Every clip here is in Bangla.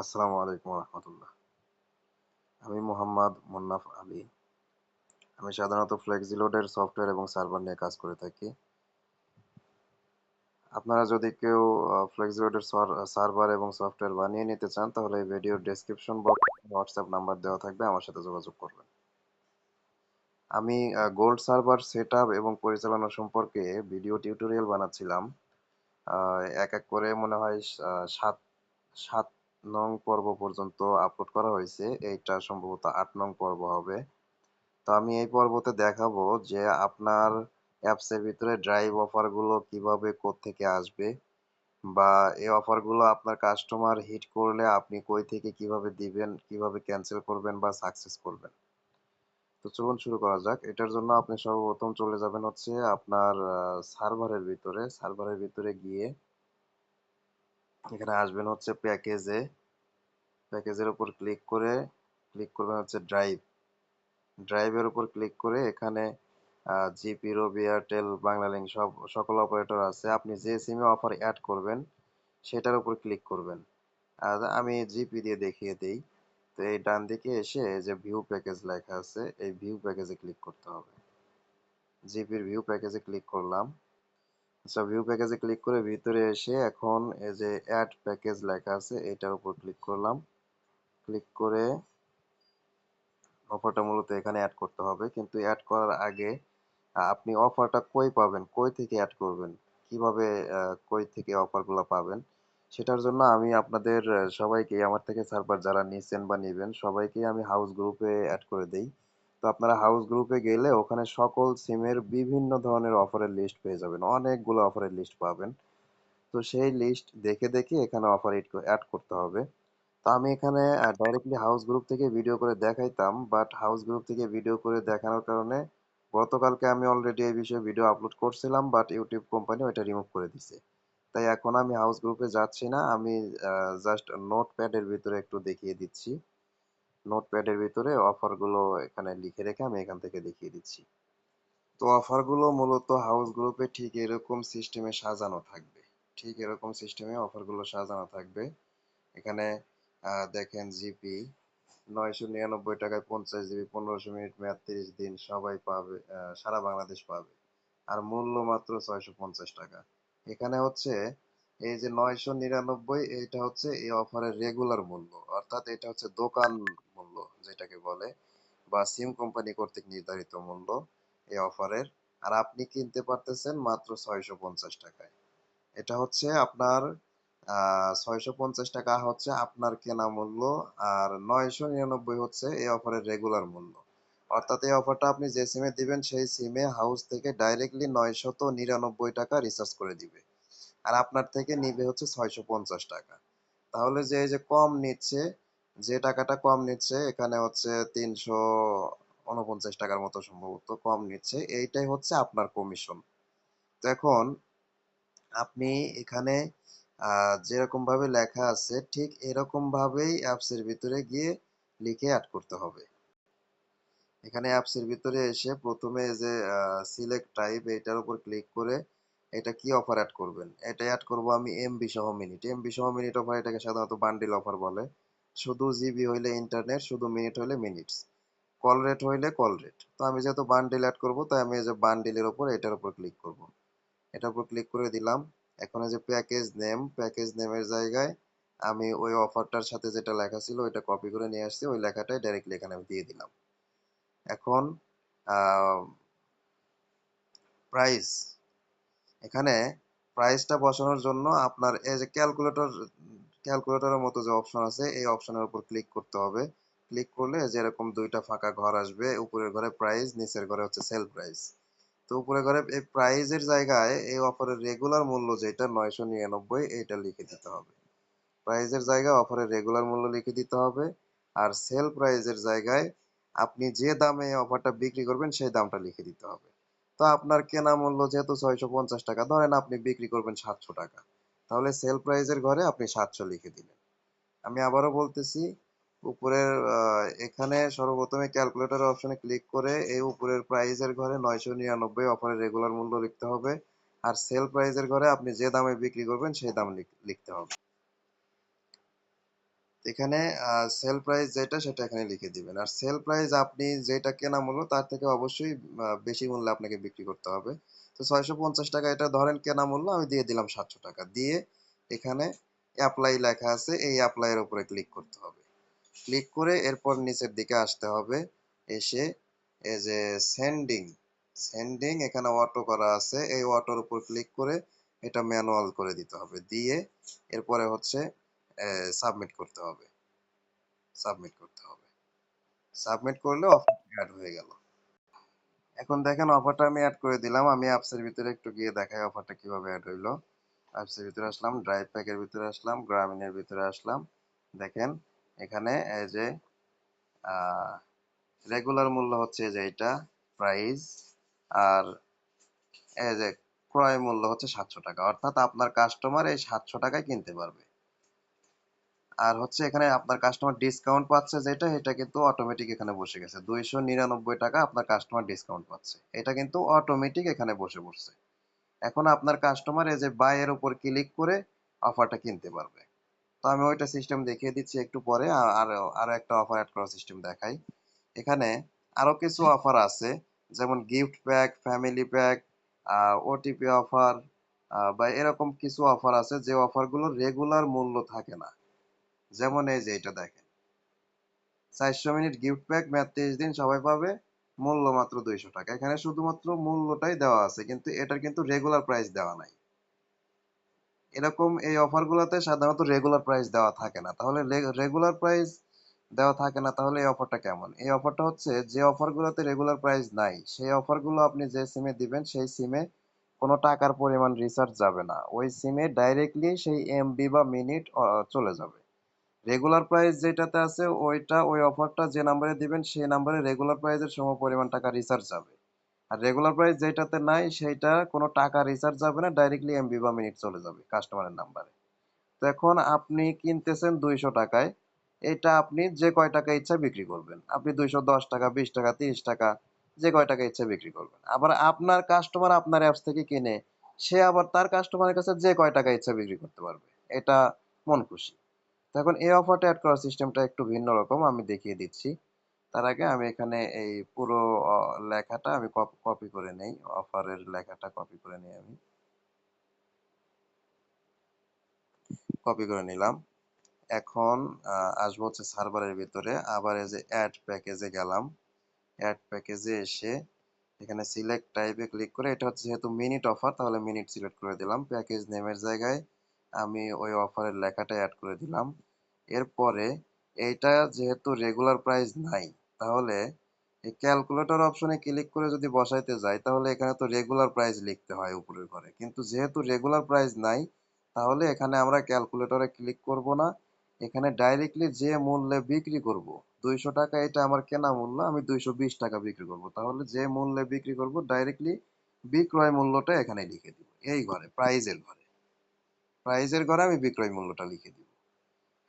আসসালামু আলাইকুম রহমতুল্লাহ আমি মোহাম্মদ মুন্নাফ আলী। আমি সাধারণত ফ্লেক্সিলোডের সফটওয়্যার এবং সার্ভার নিয়ে কাজ করে থাকি। আপনারা যদি কেউ ফ্লেক্সিলোডের সার্ভার এবং সফটওয়্যার বানিয়ে নিতে চান, তাহলে এই ভিডিওর ডেসক্রিপশন বক্স হোয়াটসঅ্যাপ নাম্বার দেওয়া থাকবে, আমার সাথে যোগাযোগ করবেন। আমি গোল্ড সার্ভার সেট এবং পরিচালনা সম্পর্কে ভিডিও টিউটোরিয়াল বানাচ্ছিলাম। এক এক করে মনে হয় সাত সাত নং পর্ব পর্যন্ত আপলোড করা হয়েছে। এইটা সম্ভবত আট নং পর্ব হবে। তো আমি এই পর্বতে দেখাবো যে আপনার অ্যাপসের ভিতরে ড্রাইভ অফারগুলো কীভাবে থেকে আসবে বা এই অফারগুলো আপনার কাস্টমার হিট করলে আপনি কই থেকে কীভাবে দিবেন, কীভাবে ক্যান্সেল করবেন বা সাকসেস করবেন। তো চলুন শুরু করা যাক। এটার জন্য আপনি সর্বপ্রথম চলে যাবেন হচ্ছে আপনার সার্ভারের ভিতরে। সার্ভারের ভিতরে গিয়ে এখানে আসবেন হচ্ছে প্যাকেজে প্যাকেজের উপর ক্লিক করে ক্লিক করবেন হচ্ছে ড্রাইভ ড্রাইভের উপর ক্লিক করে এখানে জিপি রবি এয়ারটেল বাংলালিংক সব, সকল অপারেটর আছে। আপনি যে সিমে অফার অ্যাড করবেন, সেটার উপর ক্লিক করবেন। আর আমি জিপি দিয়ে দেখিয়ে দিই। তো এই ডান দিকে এসে যে ভিউ প্যাকেজ লেখা আছে, এই ভিউ প্যাকেজে ক্লিক করতে হবে। জিপির ভিউ প্যাকেজে ক্লিক করলাম। আচ্ছা ভিউ প্যাকেজে ক্লিক করে ভিতরে এসে এখন এই যে অ্যাড প্যাকেজ লেখা আছে, এটার উপর ক্লিক করলাম। ক্লিক করে অফারটা মূলত এখানে অ্যাড করতে হবে। কিন্তু অ্যাড করার আগে আপনি অফারটা কই পাবেন? কই থেকে অ্যাড করবেন? কীভাবে কই থেকে অফারগুলো পাবেন? সেটার জন্য আমি আপনাদের সবাইকে আমার থেকে সার্ভার যারা নিচ্ছেন বা নেবেন সবাইকে আমি হাউস গ্রুপে অ্যাড করে দেই। তো আপনারা হাউস গ্রুপে গেলে ওখানে সকল সিমের বিভিন্ন ধরনের অফারের লিস্ট পেয়ে যাবেন। অনেকগুলো অফারের লিস্ট পাবেন। তো সেই লিস্ট দেখে দেখে এখানে অফার অ্যাড করতে হবে। তো আমি এখানে ডাইরেক্টলি হাউস গ্রুপ থেকে ভিডিও করে দেখাইতাম বাট হাউস গ্রুপ থেকে ভিডিও করে দেখানোর কারণে গতকালকে আমি অলরেডি এই বিষয়ে ভিডিও আপলোড করছিলাম বাট ইউটিউব কোম্পানি ওইটা রিমুভ করে দিছে। তাই এখন আমি হাউস গ্রুপে যাচ্ছি না, আমি জাস্ট নোট প্যাডের ভিতরে একটু দেখিয়ে দিচ্ছি। নোট প্যাডের ভিতরে অফারগুলো এখানে লিখে রেখে আমি এখান থেকে দেখিয়ে দিচ্ছি। তো অফারগুলো মূলত হাউস গ্রুপে ঠিক এরকম সিস্টেমে সাজানো থাকবে। ঠিক এরকম সিস্টেমে অফারগুলো সাজানো থাকবে। এখানে দেখেন জিপি নয়শো নিরানব্বই টাকায় পঞ্চাশ জিবি পনেরোশো মিনিট মেয়াদ, তিরিশ দিন সবাই পাবে সারা বাংলাদেশ পাবে। আর মূল্য মাত্র ছয়শো পঞ্চাশ টাকা। এখানে হচ্ছে এই যে নয়শো নিরানব্বই এটা হচ্ছে এই অফারের রেগুলার মূল্য। অর্থাৎ এটা হচ্ছে দোকান যেটাকে বলে, বা সিম কোম্পানি কর্তৃক নির্ধারিত মূল্য এই অফারের। আর আপনি কিনতে পারতেছেন মাত্র ছয়শো পঞ্চাশ টাকায়। এটা হচ্ছে আপনার ছয়শো পঞ্চাশ টাকা হচ্ছে আপনার কেনা মূল্য, আর নয়শো নিরানব্বই হচ্ছে এই অফারের রেগুলার মূল্য। অর্থাৎ এই অফারটা আপনি যে সিমে দিবেন, সেই সিমে হাউস থেকে ডাইরেক্টলি নয়শত নিরানব্বই টাকা রিচার্জ করে দিবে। আর আপনার থেকে নিবে হচ্ছে ছয়শো পঞ্চাশ টাকা। তাহলে যে এই যে কম নিচ্ছে যে টাকাটা কম নিচ্ছে, এখানে হচ্ছে তিনশো উনপঞ্চাশ টাকার মতো সম্ভবত কম নিচ্ছে, এইটাই হচ্ছে আপনার কমিশন তো এখন আপনি এখানে যেরকম ভাবে লেখা আছে, ঠিক এরকম ভাবেই অ্যাপসের ভিতরে গিয়ে লিখে অ্যাড করতে হবে। এখানে অ্যাপসের ভিতরে এসে প্রথমে যে সিলেক্ট টাইপ এটার উপর ক্লিক করে এটা কি অফার অ্যাড করবেন? এটা অ্যাড করব আমি এমবি সহ মিনিট এমবি সহ মিনিট অফার এটাকে সাধারণত বান্ডিল অফার বলে। শুধু জিবি হইলে ইন্টারনেট শুধু মিনিট হইলে মিনিটস কল রেট হইলে কল রেট তো আমি যেহেতু বান্ডিল অ্যাড করব, তাই আমি এই যে বান্ডিলের উপর এটার উপর ক্লিক করব। এটার উপর ক্লিক করে দিলাম। এখন যে প্যাকেজ নেম প্যাকেজ নেমের জায়গায় আমি ওই অফারটার সাথে যেটা লেখা ছিল, ওইটা কপি করে নিয়ে আসছি। ওই লেখাটাই ডাইরেক্টলি এখানে আমি দিয়ে দিলাম। এখন প্রাইস এখানে প্রাইসটা বসানোর জন্য আপনার এই যে ক্যালকুলেটর ক্যালকুলেটরের মতো যে অপশন আছে, এই অপশনের উপর ক্লিক করতে হবে। ক্লিক করলে যেরকম দুইটা ফাঁকা ঘর আসবে, উপরের ঘরে প্রাইস নিচের ঘরে হচ্ছে সেল প্রাইস তো উপরে ঘরে এই প্রাইজের জায়গায় এই অফারের রেগুলার মূল্য যেটা নয়শো নিরানব্বই, এইটা লিখে দিতে হবে। প্রাইজের জায়গায় অফারের রেগুলার মূল্য লিখে দিতে হবে। আর সেল প্রাইজের জায়গায় আপনি যে দামে এই অফারটা বিক্রি করবেন, সেই দামটা লিখে দিতে হবে। তো আপনার কেনা মূল্য যেহেতু ছয়শো পঞ্চাশ টাকা, ধরেন আপনি বিক্রি করবেন সাতশো টাকা। তাহলে সেল প্রাইজের ঘরে আপনি সাতশো লিখে দিলেন। আমি আবারও বলতেছি, উপরের এখানে সর্বপ্রথমে ক্যালকুলেটর অপশনে ক্লিক করে এই উপরের প্রাইজের ঘরে নয়শো নিরানব্বই অফারের রেগুলার মূল্য লিখতে হবে। আর সেল প্রাইজের ঘরে আপনি যে দামে বিক্রি করবেন সেই দাম লিখতে হবে। এখানে সেল প্রাইস যেটা সেটা এখানে লিখে দিবেন। আর সেল প্রাইস আপনি যেটা কেনা মূল্য তার থেকে অবশ্যই বেশি মূল্যে আপনাকে বিক্রি করতে হবে। তো ছয়শো পঞ্চাশ টাকা এটা ধরেন কেনা মূল্য, আমি দিয়ে দিলাম সাতশো টাকা। দিয়ে এখানে অ্যাপ্লাই লেখা আছে, এই অ্যাপ্লাইয়ের উপরে ক্লিক করতে হবে। ক্লিক করে এরপর নিচের দিকে আসতে হবে। এসে এই যে সেন্ডিং সেন্ডিং এখানে অটো করা আছে। এই অটোর উপর ক্লিক করে এটা ম্যানুয়াল করে দিতে হবে। দিয়ে এরপরে হচ্ছে সাবমিট করতে হবে। সাবমিট করতে হবে। সাবমিট করলে অ্যাড হয়ে গেল। এখন দেখেন অফারটা আমি অ্যাড করে দিলাম। আমি অ্যাপসের ভিতরে একটু গিয়ে দেখাই অফারটা কীভাবে অ্যাড হইল। অ্যাপসের ভিতরে আসলাম ড্রাইভ প্যাকের ভিতরে আসলাম গ্রামীণের ভিতরে আসলাম। দেখেন, এখানে এই যে রেগুলার মূল্য হচ্ছে যে এটা প্রাইস আর এই যে ক্রয় মূল্য হচ্ছে সাতশো টাকা। অর্থাৎ আপনার কাস্টমার এই সাতশো টাকায় কিনতে পারবে। আর হচ্ছে এখানে আপনার কাস্টমার ডিসকাউন্ট পাচ্ছে যেটা এটা কিন্তু অটোমেটিক এখানে বসে গেছে। দুইশো নিরানব্বই টাকা আপনার কাস্টমার ডিসকাউন্ট পাচ্ছে। এটা কিন্তু অটোমেটিক এখানে বসে পড়ছে। এখন আপনার কাস্টমার এই যে বাই এর উপর ক্লিক করে অফারটা কিনতে পারবে। তো আমি ওইটা সিস্টেম দেখিয়ে দিচ্ছি একটু পরে আর আরও একটা অফার অ্যাড করার সিস্টেম দেখাই। এখানে আরও কিছু অফার আছে যেমন gift pack family pack OTP offer বা এরকম কিছু অফার আছে যে অফারগুলো রেগুলার মূল্য থাকে না। যেমন এই যে এটা দেখেন। চারশো মিনিট গিফট প্যাক মেয়াদ তেইশ দিন, সবাই পাবে। মূল্য মাত্র দুইশো টাকা। এখানে শুধুমাত্র মূল্যটাই দেওয়া আছে, কিন্তু এটার কিন্তু রেগুলার প্রাইস দেওয়া নাই। এরকম এই অফারগুলোতে সাধারণত রেগুলার প্রাইস দেওয়া থাকে না। তাহলে রেগুলার প্রাইস দেওয়া থাকে না, তাহলে এই অফারটা কেমন? এই অফারটা হচ্ছে যে অফারগুলোতে রেগুলার প্রাইস নাই, সেই অফারগুলো আপনি যে সিমে দিবেন, সেই সিমে কোনো টাকার পরিমাণ রিচার্জ যাবে না। ওই সিমে ডাইরেক্টলি সেই এমবি বা মিনিট চলে যাবে। রেগুলার প্রাইস যেটাতে আছে, ওইটা, ওই অফারটা যে নাম্বারে দিবেন, সেই নাম্বারে রেগুলার প্রাইসের সম পরিমাণ টাকা রিচার্জ যাবে। আর রেগুলার প্রাইস যেটাতে নাই, সেইটা কোনো টাকা রিচার্জ যাবে না ডাইরেক্টলি এমবি বা মিনিট চলে যাবে কাস্টমারের নাম্বারে তো এখন আপনি কিনতেছেন দুইশো টাকায়, এটা আপনি যে কয় টাকা ইচ্ছা বিক্রি করবেন। আপনি দুইশো দশ টাকা, বিশ টাকা, তিরিশ টাকা, যে কয় টাকা ইচ্ছা বিক্রি করবেন। আবার আপনার কাস্টমার আপনার অ্যাপস থেকে কিনে, সে আবার তার কাস্টমারের কাছে যে কয় টাকা ইচ্ছা বিক্রি করতে পারবে, এটা মন খুশি। তো এখন এই অফারটা অ্যাড করার সিস্টেমটা একটু ভিন্ন রকম, আমি দেখিয়ে দিচ্ছি। তার আগে আমি এখানে এই পুরো লেখাটা আমি কপি করে নেই, অফারের লেখাটা কপি করে নিই আমি। কপি করে নিলাম। এখন আসব হচ্ছে সার্ভারের ভিতরে, আবার এই যে অ্যাড প্যাকেজে গেলাম। অ্যাড প্যাকেজে এসে এখানে সিলেক্ট টাইপে ক্লিক করে, এটা হচ্ছে যেহেতু মিনিট অফার তাহলে মিনিট সিলেক্ট করে দিলাম। প্যাকেজ নেমের জায়গায় আমি ওই অফারের লেখাটা অ্যাড করে দিলাম। এরপরে এইটা যেহেতু রেগুলার প্রাইস নাই, তাহলে এই ক্যালকুলেটর অপশনে ক্লিক করে যদি বসাইতে যাই, তাহলে এখানে তো রেগুলার প্রাইস লিখতে হয় উপরের ঘরে। কিন্তু যেহেতু রেগুলার প্রাইস নাই, তাহলে এখানে আমরা ক্যালকুলেটরে ক্লিক করব না। এখানে ডাইরেক্টলি যে মূল্যে বিক্রি করব, দুইশো টাকা, এটা আমার কেনা মূল্য, আমি দুইশো বিশ টাকা বিক্রি করব। তাহলে যে মূল্যে বিক্রি করব ডাইরেক্টলি বিক্রয় মূল্যটা এখানে লিখে দিব, এই ঘরে প্রাইজের ঘরে। প্রাইজের ঘরে আমি বিক্রয় মূল্যটা লিখে দিব।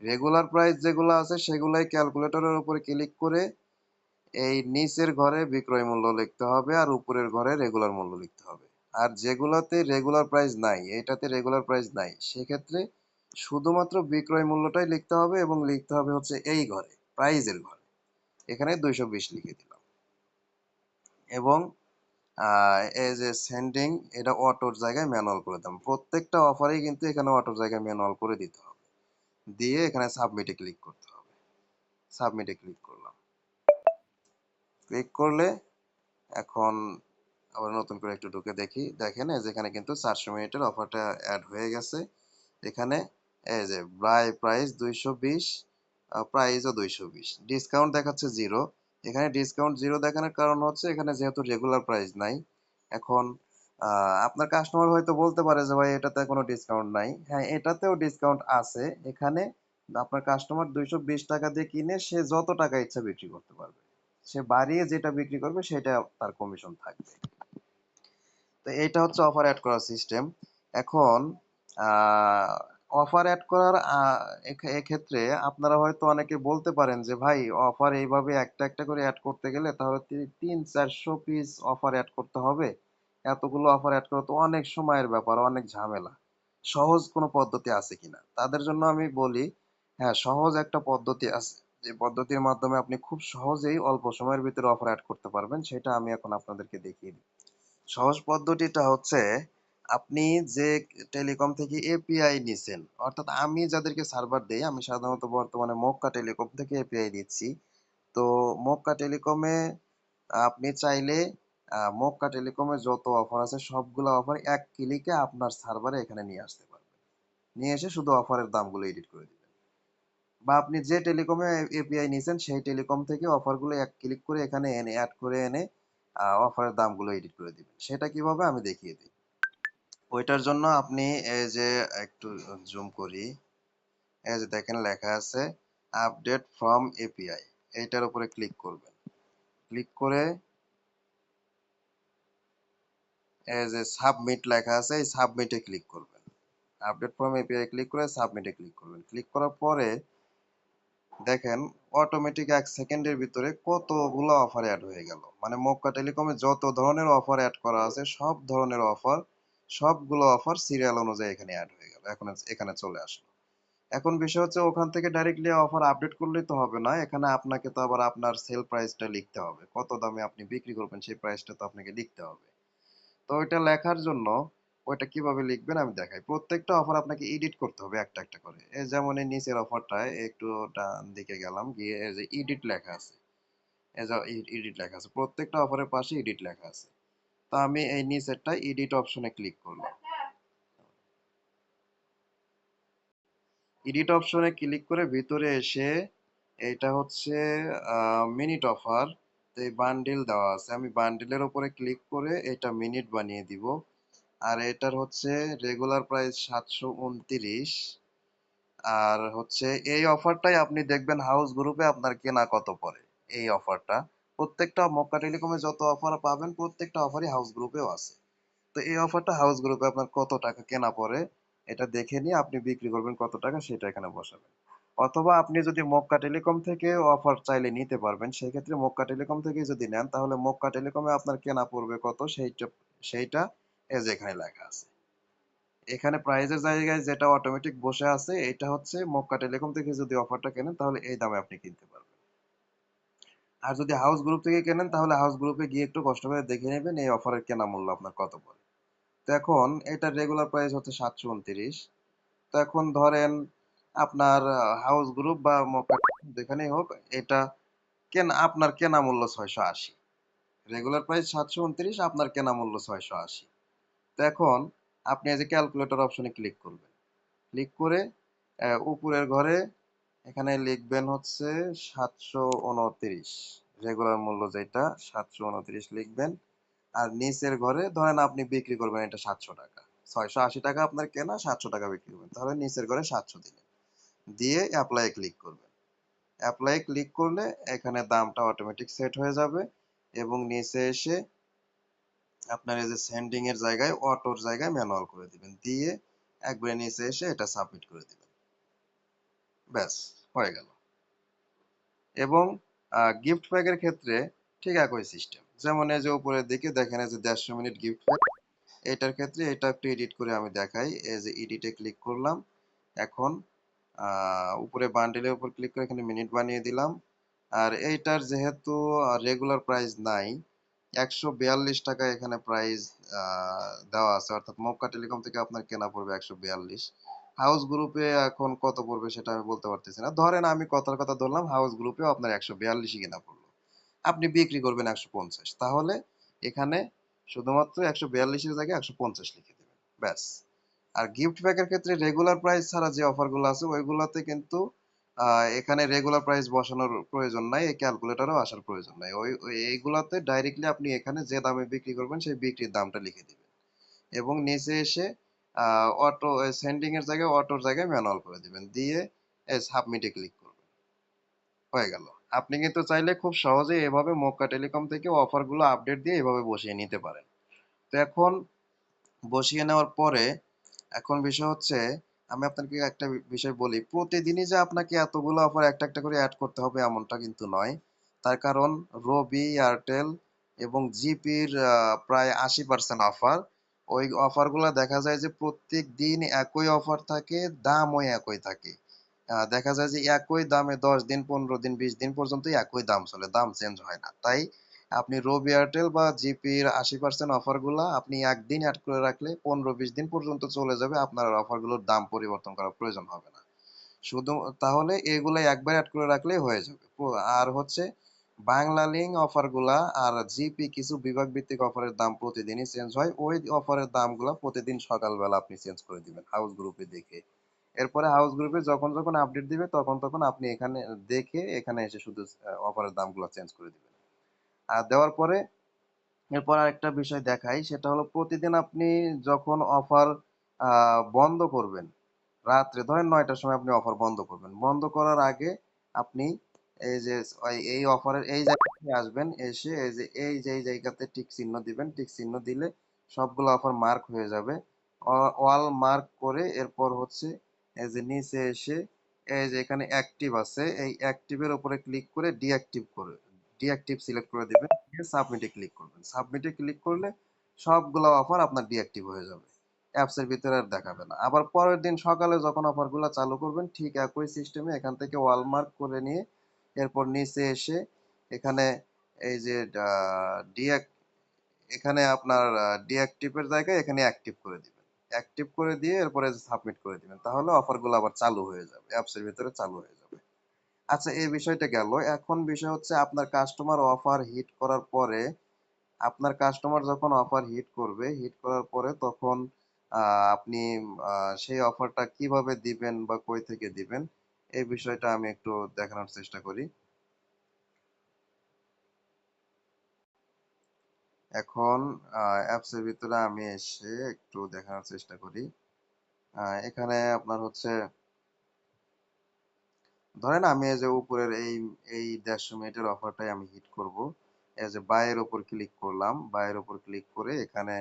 রেগুলার প্রাইস যেগুলো আছে সেগুলাই ক্যালকুলেটরের উপরে ক্লিক করে এই নিচের ঘরে বিক্রয় মূল্য লিখতে হবে আর উপরের ঘরে রেগুলার মূল্য লিখতে হবে। আর যেগুলোতে রেগুলার প্রাইস নাই এটাতে রেগুলার প্রাইস নাই, সেক্ষেত্রে শুধুমাত্র বিক্রয় মূল্যটাই লিখতে হবে এবং লিখতে হবে হচ্ছে এই ঘরে প্রাইজের ঘরে। এখানে দুইশো বিশ লিখে দিলাম। এবং এই যে সেন্ডিং এটা অটোর জায়গায় ম্যানুয়াল করে দিলাম প্রত্যেকটা অফারেই কিন্তু এখানে অটোর জায়গায় ম্যানুয়াল করে দিতে হবে। দিয়ে এখানে সাবমিটে ক্লিক করতে হবে। সাবমিটে ক্লিক করলাম। ক্লিক করলে এখন আবার নতুন করে একটু ঢুকে দেখি। দেখেন যেখানে কিন্তু চারশো মিনিটের অফারটা অ্যাড হয়ে গেছে। এখানে এই যে ব্রাই প্রাইস দুইশো বিশ প্রাইসও দুইশো বিশ। ডিসকাউন্ট দেখাচ্ছে জিরো এখানে ডিসকাউন্ট জিরো দেখানোর কারণ হচ্ছে এখানে যেহেতু রেগুলার প্রাইস নাই, এখন আপনার কাস্টমার হয়তো বলতে পারে যে, ভাই, এটাতে কোনো ডিসকাউন্ট নাই। হ্যাঁ এটাতেও ডিসকাউন্ট আছে। এখানে আপনার কাস্টমার দুইশো বিশ টাকা দিয়ে কিনে সে যত টাকা ইচ্ছা বিক্রি করতে পারবে। সে বাড়িয়ে যেটা বিক্রি করবে সেটা তার কমিশন থাকবে। তো এটা হচ্ছে অফার অ্যাড করার সিস্টেম এখন অফার অ্যাড করার এক্ষেত্রে আপনারা হয়তো অনেকে বলতে পারেন যে ভাই অফার এইভাবে একটা একটা করে অ্যাড করতে গেলে তাহলে তিন চারশো পিস অফার অ্যাড করতে হবে এতগুলো অফার অ্যাড করা তো অনেক সময়ের ব্যাপার অনেক ঝামেলা সহজ কোনো পদ্ধতি আছে কিনা তাদের জন্য আমি বলি হ্যাঁ, সহজ একটা পদ্ধতি আছে। যে পদ্ধতির মাধ্যমে আপনি খুব সহজেই অল্প সময়ের ভিতরে অফার এড করতে পারবেন, সেটা আমি এখন আপনাদেরকে দেখিয়ে দিই। সহজ পদ্ধতিটা হচ্ছে আপনি যে টেলিকম থেকে এপিআই নিছেন, অর্থাৎ আমি যাদেরকে সার্ভার দেই, আমি সাধারণত বর্তমানে মক্কা টেলিকম থেকে এপিআই দিচ্ছি। তো মক্কা টেলিকমে আপনি চাইলে মক্কা টেলিকমে যত অফার আছে সবগুলা অফার এক ক্লিকে আপনার সার্ভারে এখানে নিয়ে আসতে পারবেন। নিয়ে এসে শুধু অফারের দামগুলো এডিট করে দিবেন। বা আপনি যে টেলিকমে এপিআই নিছেন সেই টেলিকম থেকে অফারগুলো এক ক্লিক করে এখানে এনে অ্যাড করে এনে অফারের দামগুলো এডিট করে দিবেন। সেটা কীভাবে আমি দেখিয়ে দিই। ওইটার জন্য আপনি এই যে একটু জুম করি। এই যে দেখেন লেখা আছে আপডেট ফ্রম এপিআই এইটার উপরে ক্লিক করবেন। ক্লিক করে এই যে সাবমিট লেখা আছে, এই সাবমিটে ক্লিক করবেন। আপডেট ফ্রম এপিআই ক্লিক করে সাবমিটে ক্লিক করবেন। ক্লিক করার পরে দেখেন অটোমেটিক এক সেকেন্ডের ভিতরে কতগুলো অফার অ্যাড হয়ে গেল। মানে মক্কা টেলিকমে যত ধরনের অফার অ্যাড করা আছে, সব ধরনের অফার সবগুলো অফার সিরিয়াল অনুযায়ী এখানে অ্যাড হয়ে গেল। এখন এখানে চলে আসলো। এখন বিষয় হচ্ছে ওখান থেকে ডাইরেক্টলি অফার আপডেট করলেই তো হবে না। এখানে আপনাকে তো আবার আপনার সেল প্রাইসটা লিখতে হবে। কত দামে আপনি বিক্রি করবেন সেই প্রাইসটা তো আপনাকে লিখতে হবে। তো ওইটা লেখার জন্য ওইটা কীভাবে লিখবেন আমি দেখাই। প্রত্যেকটা অফার আপনাকে এডিট করতে হবে একটা, একটা করে। এই যেমন এই নিচের অফারটায় একটু ডান দিকে গেলাম, গিয়ে এই যে এডিট লেখা আছে। এডিট লেখা আছে। প্রত্যেকটা অফারের পাশে এডিট লেখা আছে। তো আমি এই নিচেরটা এডিট অপশনে ক্লিক করলাম। এডিট অপশনে ক্লিক করে ভিতরে এসে এটা হচ্ছে মিনিট অফার এই বান্ডিল দেওয়া আছে। আমি বান্ডিলের উপরে ক্লিক করে এটা মিনিট বানিয়ে দিব। আর এটার হচ্ছে রেগুলার প্রাইস সাতশো উনত্রিশ। আর হচ্ছে এই অফারটাই আপনি দেখবেন হাউস গ্রুপে আপনার কেনা কত পড়ে, এই অফারটা প্রত্যেকটা মক্কা টেলিকমে যত অফার পাবেন, প্রত্যেকটা অফারই হাউস গ্রুপেও আছে। তো এই অফারটা হাউস গ্রুপে আপনার কত টাকা কেনা পড়ে, এটা দেখে নিয়ে আপনি বিক্রি করবেন কত টাকা, সেটা এখানে বসাবেন। অথবা আপনি যদি মক্কা টেলিকম থেকে অফার চাইলে নিতে পারবেন, সেক্ষেত্রে মক্কা টেলিকম থেকে যদি নেন, তাহলে মক্কা টেলিকমে আপনার কেনা পড়বে কত, সেইটা সেইটা যে এখানে লেখা আছে। এখানে প্রাইজের জায়গায় যেটা অটোমেটিক বসে আছে, এটা হচ্ছে মক্কা টেলিকম থেকে যদি অফারটা কেনেন, তাহলে এই দামে আপনি কিনতে পারবেন। আর যদি হাউস গ্রুপ থেকে কেনেন, তাহলে হাউস গ্রুপে গিয়ে একটু কষ্ট করে দেখে নেবেন এই অফারের কেনা মূল্য আপনার কত পড়ে। তো এখন এটার রেগুলার প্রাইস হচ্ছে সাতশো উনত্রিশ। তো এখন ধরেন আপনার হাউস গ্রুপ বা যেখানেই হোক, এটা কেন, আপনার কেনা মূল্য ছয়শো আশি। রেগুলার প্রাইস সাতশো উনত্রিশ, আপনার কেনা মূল্য ছয়শো আশি। তো এখন আপনি এই যে ক্যালকুলেটর অপশনে ক্লিক করবেন। ক্লিক করে উপরের ঘরে এখানে লিখবেন হচ্ছে সাতশো উনত্রিশ। রেগুলার মূল্য যেটা, সাতশো উনত্রিশ লিখবেন। আর নিচের ঘরে ধরেন আপনি বিক্রি করবেন এটা সাতশো টাকা। ছয়শো আশি টাকা আপনার কেনা, সাতশো টাকা বিক্রি করবেন। তাহলে নিচের ঘরে সাতশো দিলেন। দিয়ে অ্যাপ্লাই ক্লিক করবেন। অ্যাপ্লাই ক্লিক করলে এখানে দামটা অটোমেটিক সেট হয়ে যাবে এবং নিচে এসে আপনার এই যে সেন্ডিং এর জায়গায়, অটোর জায়গায় ম্যানুয়াল করে দিবেন। দিয়ে একবারে নিচে এসে এটা সাবমিট করে দিবেন। ব্যাস, হয়ে গেল। এবং গিফট প্যাকের ক্ষেত্রে ঠিক একই সিস্টেম যেমন এই যে উপরের দিকে দেখেন যে দেড়শো মিনিট গিফট প্যাক এটার ক্ষেত্রে এটা একটু এডিট করে আমি দেখাই। এই যে এডিটে ক্লিক করলাম, এখন উপরে বান্ডেলের উপর ক্লিক করে এখানে মিনিট বানিয়ে দিলাম। আর এইটার যেহেতু রেগুলার প্রাইস নাই, একশো বিয়াল্লিশ টাকা এখানে প্রাইস দেওয়া আছে। অর্থাৎ মক্কা টেলিকম থেকে আপনার কেনা পড়বে একশো বিয়াল্লিশ। হাউস গ্রুপে এখন কত পড়বে সেটা আমি বলতে পারতেছি না। ধরেন আমি কথার কথা ধরলাম হাউস গ্রুপেও আপনার একশো বিয়াল্লিশই কেনা পড়ল। আপনি বিক্রি করবেন একশো পঞ্চাশ। তাহলে এখানে শুধুমাত্র একশো বিয়াল্লিশের জায়গায় একশো পঞ্চাশ লিখে দেবেন। ব্যাস। আর গিফট প্যাকের ক্ষেত্রে রেগুলার প্রাইস ছাড়া যে অফারগুলো আছে, ওইগুলোতে কিন্তু এখানে রেগুলার প্রাইস বসানোর প্রয়োজন নাই, এই ক্যালকুলেটরও আসার প্রয়োজন নাই। ওই এইগুলাতে ডাইরেক্টলি আপনি এখানে যে দামে বিক্রি করবেন, সেই বিক্রির দামটা লিখে দিবেন। এবং নিচে এসে অটো সেন্ডিং এর জায়গায় অটোর জায়গায় ম্যানুয়াল করে দিবেন। দিয়ে সাবমিটে ক্লিক করবেন। হয়ে গেল। আপনি কিন্তু চাইলে খুব সহজেই এভাবে মক্কা টেলিকম থেকে অফারগুলো আপডেট দিয়ে এভাবে বসিয়ে নিতে পারেন। তো এখন বসিয়ে নেওয়ার পরে, এখন বিষয় হচ্ছে, আমি আপনাকে একটা বিষয় বলি। প্রতিদিনই যে আপনাকে এতগুলো অফার একটা একটা করে অ্যাড করতে হবে এমনটা কিন্তু নয়। তার কারণ রবি এয়ারটেল এবং জিপির প্রায় আশি পার্সেন্ট অফার ওই অফারগুলো দেখা যায় যে প্রত্যেক দিন একই অফার থাকে দামও একই থাকে দেখা যায় যে একই দামে ১০ দিন, ১৫ দিন, ২০ দিন পর্যন্ত একই দাম চলে। দাম চেঞ্জ হয় না। তাই আপনি রবি এয়ারটেল বা জিপির ৮০% অফারগুলা আপনি একদিন এড করে রাখলে ১৫-২০ দিন পর্যন্ত চলে যাবে। আপনার অফারগুলোর দাম পরিবর্তন করার প্রয়োজন হবে না। শুধু তাহলে এগুলা একবার এড করে রাখলেই হয়ে যাবে। আর হচ্ছে বাংলালিংক অফারগুলা আর জিপি কিছু বিভাগ ভিত্তিক অফারের দাম প্রতিদিনই চেঞ্জ হয়। ওই অফারের দামগুলা প্রতিদিন সকালবেলা আপনি চেঞ্জ করে দিবেন হাউস গ্রুপে দেখে। এরপরে হাউস গ্রুপে যখন, যখন আপডেট দিবে তখন, তখন আপনি এখানে দেখে এখানে এসে শুধু অফারের দামগুলা চেঞ্জ করে দিবেন। আর দেওয়ার পরে এরপর আরেকটা বিষয় দেখাই সেটা হলো প্রতিদিন আপনি যখন অফার বন্ধ করবেন, রাত্রে ধরেন নয়টার সময় আপনি অফার বন্ধ করবেন। বন্ধ করার আগে আপনি এই যে এই অফারের এই জায়গাটায় আসবেন, এসে এই যে এই যে জায়গাতে টিক চিহ্ন দিবেন। টিক চিহ্ন দিলে সবগুলো অফার মার্ক হয়ে যাবে। অল মার্ক করে এরপর হচ্ছে এই যে নিচে এসে এই যে এখানে অ্যাক্টিভ আছে, এই অ্যাক্টিভের উপরে ক্লিক করে ডিঅ্যাক্টিভ করে ডিঅ্যাক্টিভ সিলেক্ট করে দিবেন। দিয়ে সাবমিটে ক্লিক করবেন। সাবমিটে ক্লিক করলে সবগুলা অফার আপনার ডিঅ্যাক্টিভ হয়ে যাবে। অ্যাপসের ভিতরে আর দেখাবে না। আবার পরের দিন সকালে যখন অফারগুলা চালু করবেন ঠিক একই সিস্টেমে এখান থেকে ওয়াল মার্ক করে নিয়ে এরপর নিচে এসে এখানে এই যে ডিঅ্যাক এখানে আপনার আ জায়গায় এখানে অ্যাক্টিভ করে দিবেন। অ্যাক্টিভ করে দিয়ে এরপরে সাবমিট করে দিবেন। তাহলে অফারগুলো আবার চালু হয়ে যাবে। অ্যাপসের ভিতরে চালু হয়ে যাবে। আচ্ছা এই বিষয়টা গেল। এখন বিষয় হচ্ছে আপনার কাস্টমার অফার হিট করার পরে আপনার কাস্টমার যখন অফার হিট করবে, হিট করার পরে তখন আপনি সেই অফারটা কীভাবে দিবেন বা কই থেকে দিবেন এই বিষয়টা আমি একটু দেখানোর চেষ্টা করি। এখন অ্যাপসের ভিতরে আমি এসে একটু দেখানোর চেষ্টা করি। এখানে আপনার হচ্ছে ধরেন আমি এই যে উপরের এই, এই ১৫০ মিনিটের অফারটাই আমি হিট করব। এই যে বাই এর উপর ক্লিক করলাম। বাই এর উপর ক্লিক করে এখানে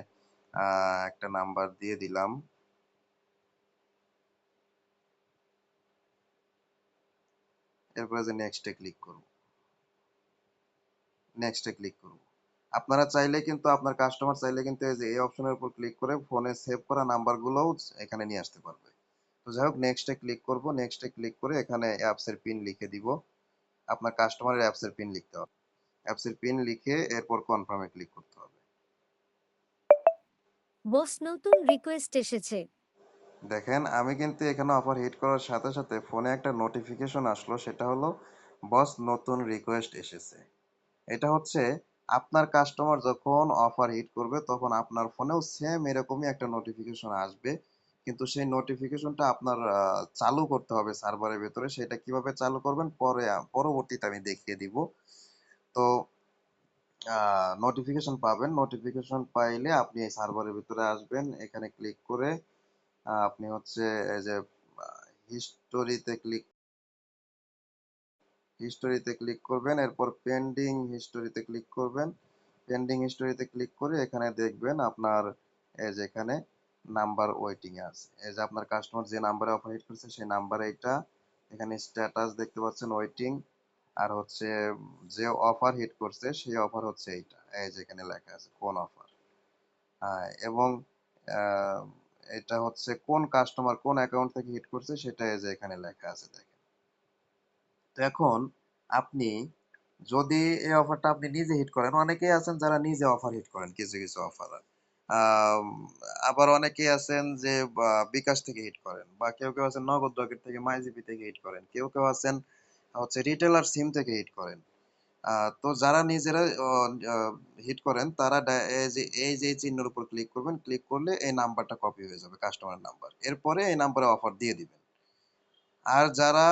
একটা নাম্বার দিয়ে দিলাম। এরপরে। আপনারা চাইলে কিন্তু, আপনার কাস্টমার চাইলে কিন্তু এই অপশনের উপর ক্লিক করে ফোনে সেভ করা নাম্বারগুলোও এখানে নিয়ে আসতে পারবে। তো যাই হোক নেক্সট ক্লিক করব। নেক্সট ক্লিক করে এখানে অ্যাপসের পিন লিখে দিব। আপনার কাস্টমারের অ্যাপসের পিন লিখতে হবে। অ্যাপসের পিন লিখে এরপর কনফার্ম ক্লিক করতে হবে। বস নতুন রিকোয়েস্ট এসেছে। দেখেন আমি কিন্তু এখানে অফার হিট করার সাথে, সাথে ফোনে একটা নোটিফিকেশন আসলো সেটা হলো বস নতুন রিকোয়েস্ট এসেছে। এটা হচ্ছে আপনার কাস্টমার যখন অফার হিট করবে তখন আপনার ফোনেও সেম এরকমই একটা নোটিফিকেশন আসবে। কিন্তু সেই নোটিফিকেশনটা আপনার চালু করতে হবে সার্ভারের ভেতরে। সেটা কীভাবে চালু করবেন পরে পরবর্তীতে আমি দেখিয়ে দিব। তো নোটিফিকেশন পাবেন। নোটিফিকেশন পাইলে আপনি এই সার্ভারের ভিতরে আসবেন। এখানে ক্লিক করে আপনি হচ্ছে এই যে হিস্টোরিতে ক্লিক হিস্টোরিতে ক্লিক করবেন। এরপর পেন্ডিং হিস্টোরিতে ক্লিক করবেন। পেন্ডিং হিস্টোরিতে ক্লিক করে এখানে দেখবেন আপনার এই যে এখানে নাম্বার ওয়েটিং আছে। এই যে আপনার কাস্টমার যে নাম্বারে অফার হিট করছে, সেই নাম্বার এইটা। এখানে স্ট্যাটাস দেখতে পাচ্ছেন ওয়েটিং। আর হচ্ছে যে অফার হিট করছে, সেই অফার হচ্ছে এইটা। এই যে এখানে লেখা আছে কোন অফার। এবং এটা হচ্ছে কোন কাস্টমার কোন অ্যাকাউন্ট থেকে হিট করছে সেটা এই যে এখানে লেখা আছে দেখেন। তো এখন আপনি যদি এই অফারটা আপনি নিজে হিট করেন, অনেকেই আছেন যারা নিজে অফার হিট করেন কিছু, কিছু অফার। আবার অনেকেই আছেন যে বিকাশ থেকে হিট করেন বা কেউ, কেউ আছেন নগদ রকেট থেকে মাইজিপি থেকে হিট করেন। কেউ, কেউ আছেন হচ্ছে রিটেলার সিম থেকে হিট করেন। তো যারা নিজেরা হিট করেন, তারা যে, এই যে চিহ্নের উপর ক্লিক করবেন। ক্লিক করলে এই নাম্বারটা কপি হয়ে যাবে কাস্টমারের নাম্বার। এরপরে এই নাম্বারে অফার দিয়ে দিবেন। আর যারা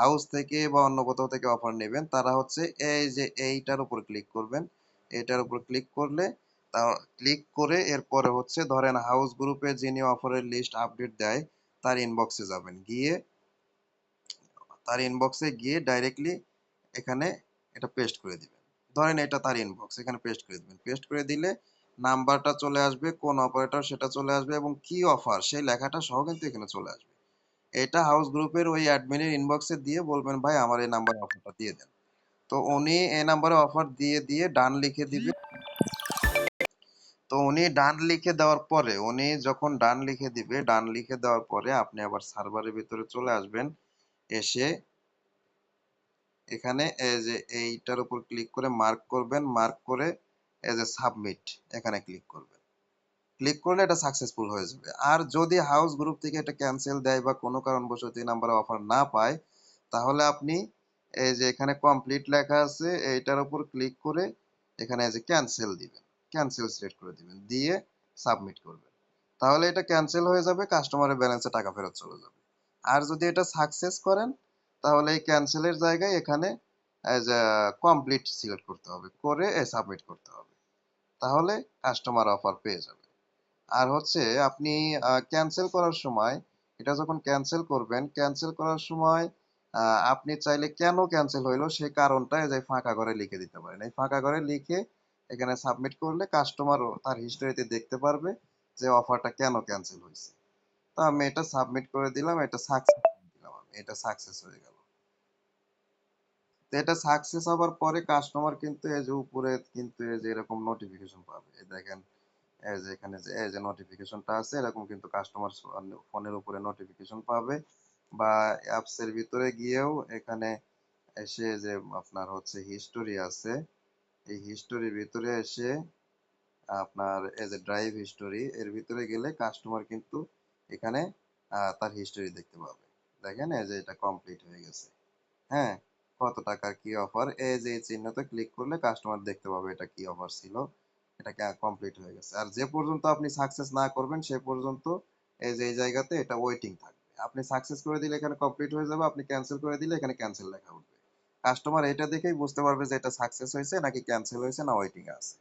হাউস থেকে বা অন্য কোথাও থেকে অফার নেবেন, তারা হচ্ছে এই যে, এইটার উপর ক্লিক করবেন। এটার উপর ক্লিক করলে, তা ক্লিক করে এরপরে হচ্ছে ধরেন হাউস গ্রুপে যিনি অফারের লিস্ট আপডেট দেয়, তার ইনবক্সে যাবেন। গিয়ে, তার ইনবক্সে গিয়ে ডাইরেক্টলি এখানে এটা পেস্ট করে দিবেন। ধরেন এটা তার ইনবক্স এখানে পেস্ট করে দিবেন। পেস্ট করে দিলে নাম্বারটা চলে আসবে, কোন অপারেটর সেটা চলে আসবে এবং কি অফার সেই লেখাটা সহ কিন্তু এখানে চলে আসবে। এটা হাউস গ্রুপের ওই অ্যাডমিনের ইনবক্সে দিয়ে বলবেন ভাই আমার এই নাম্বারে অফারটা দিয়ে দেন। তো উনি এই নাম্বারে অফার দিয়ে, দিয়ে ডান লিখে দিবে। তো উনি ডান লিখে দেওয়ার পরে উনি যখন ডান লিখে দিবে, ডান লিখে দেওয়ার পরে আপনি আবার সার্ভারের ভিতরে চলে আসবেন। এসে এখানে যে এইটার উপর ক্লিক করে মার্ক করবেন মার্ক করে এই যে সাবমিট এখানে ক্লিক করবেন। ক্লিক করলে এটা সাকসেসফুল হয়ে যাবে। আর যদি হাউস গ্রুপ থেকে এটা ক্যান্সেল দেয় বা কোনো কারণবশত এই নাম্বারে অফার না পায়, তাহলে আপনি এই যে এখানে কমপ্লিট লেখা আছে, এইটার উপর ক্লিক করে এখানে যে ক্যান্সেল দিবেন। ক্যান্সেল সিলেক্ট করে দিবেন, দিয়ে সাবমিট করবেন। তাহলে এটা ক্যান্সেল হয়ে যাবে কাস্টমারের ব্যালেন্সে টাকা ফেরত চলে যাবে। আর যদি এটা সাকসেস করেন তাহলে এই ক্যান্সেলের জায়গায় এখানে কমপ্লিট সিলেক্ট করতে হবে, করে সাবমিট করতে হবে। তাহলে কাস্টমার অফার পেয়ে যাবে। আর হচ্ছে আপনি ক্যান্সেল করার সময়, এটা যখন ক্যান্সেল করবেন ক্যান্সেল করার সময় আপনি চাইলে কেন ক্যান্সেল হইল সেই কারণটা যে ফাঁকা ঘরে লিখে দিতে পারেন। এই ফাঁকা ঘরে লিখে এখানে সাবমিট করলে কাস্টমার তার হিস্টোরিতে দেখতে পারবে যে অফারটা কেন ক্যান্সেল হয়েছে তো আমি এটা সাবমিট করে দিলাম, এটা সাকসেস এটা সাকসেস হয়ে গেল। তো এটা সাকসেস হওয়ার পরে কাস্টমার কিন্তু এই যে উপরে কিন্তু এই যে এরকম নোটিফিকেশন পাবে। এই দেখেন, এই যে এখানে যে, এই যে নোটিফিকেশনটা আছে, এরকম কিন্তু কাস্টমার ফোনের উপরে নোটিফিকেশন পাবে বা অ্যাপস এর ভিতরে গিয়েও এখানে এসে যে আপনার হচ্ছে হিস্টোরি আছে, এই হিস্টোরির ভিতরে এসে আপনার এই যে ড্রাইভ হিস্টোরি এর ভিতরে গেলে কাস্টমার কিন্তু এখানে তার হিস্টোরি দেখতে পাবে। দেখেন, এই যে এটা কমপ্লিট হয়ে গেছে। হ্যাঁ কত টাকার কি অফার এই যে চিহ্নতে ক্লিক করলে কাস্টমার দেখতে পাবে এটা কি অফার ছিল। এটা কমপ্লিট হয়ে গেছে। আর যে পর্যন্ত আপনি সাকসেস না করবেন, সে পর্যন্ত এই যে এই জায়গাতে এটা ওয়েটিং থাকবে। আপনি সাকসেস করে দিলে এখানে কমপ্লিট হয়ে যাবে, আপনি ক্যান্সেল করে দিলে এখানে ক্যান্সেল লেখা উঠবে। কাস্টমার এটা দেখেই বুঝতে পারবে যে এটা সাকসেস হয়েছে নাকি ক্যান্সেল হয়েছে না ওয়েটিং আছে।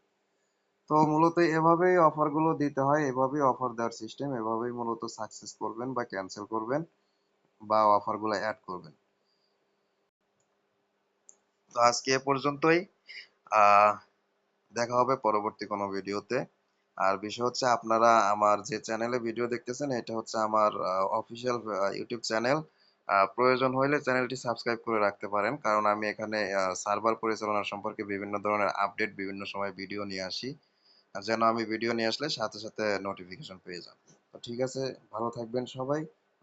তো মূলত এভাবেই অফারগুলো দিতে হয়, এভাবেই অফার দেওয়ার সিস্টেম এভাবেই মূলত সাকসেস করবেন বা ক্যান্সেল করবেন। বা অফারগুলো অ্যাড করবেন। তো আজকে এ পর্যন্তই। দেখা হবে পরবর্তী কোনো ভিডিওতে। আর বিষয় হচ্ছে আপনারা আমার যে চ্যানেলে ভিডিও দেখতেছেন, এটা হচ্ছে আমার অফিসিয়াল ইউটিউব চ্যানেল। প্রয়োজন হলে চ্যানেলটি সাবস্ক্রাইব করে রাখতে পারেন। কারণ আমি এখানে সার্ভার পরিচালনা সম্পর্কে বিভিন্ন ধরনের আপডেট বিভিন্ন সময় ভিডিও নিয়ে আসি। যেন আমি ভিডিও নিয়ে আসলে সাথে সাথে নোটিফিকেশন পেয়ে যান। তো ঠিক আছে, ভালো থাকবেন সবাই।